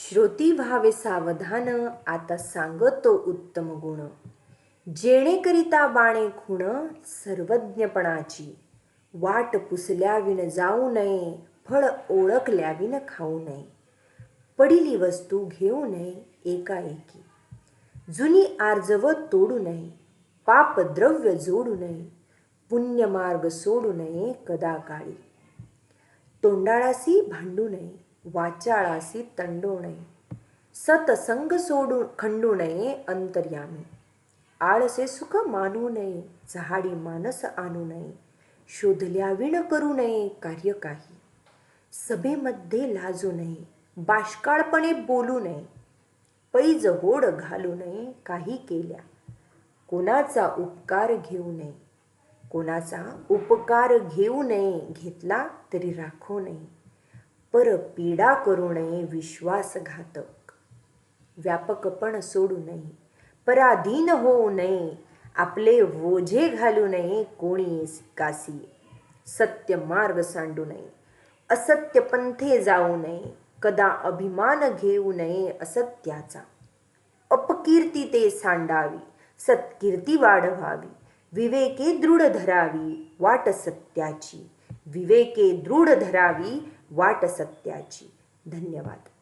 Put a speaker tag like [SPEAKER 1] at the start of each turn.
[SPEAKER 1] श्रोती व्हावे सावधान आता सांगतो उत्तम गुण. जेणेकरिता बाणे खुण सर्वज्ञपणाची. वाट पुसल्याविन जाऊ नये फळ ओळखल्याविन खाऊ नये. पडिली वस्तू घेऊ नये एकाएकी. जुनी आर्जव तोडू नये पाप द्रव्य जोडू नये पुण्यमार्ग सोडू नये कदा काळी तोंडाळासी भांडू नये वाचाळासी तंडू नये सतसंग सोडू खंडू नये अंतर्यामी आळसे सुख मानू नये झाडी मानस आणू नये शोधल्या विण करू नये कार्य काही सभेमध्ये लाजू नये बाष्काळपणे बोलू नये पैज होड घालू नये काही केल्या कोणाचा उपकार घेऊ नये कोणाचा उपकार घेऊ नये घेतला तरी राखू नये पर पीडा करू नये विश्वासघातक. व्यापकपण सोडू नये पराधीन होऊ नये आपले ओझे घालू नये कोणी कासी सत्य मार्ग सांडू नये असत्य पंथे जाऊ नये कदा अभिमान घेऊ नये असत्याचा. अपकीर्ती ते सांडावी सत्कीर्ती वाढवावी विवेके दृढ धरावी वाट सत्याची विवेके दृढ धरावी वाट सत्याची. धन्यवाद.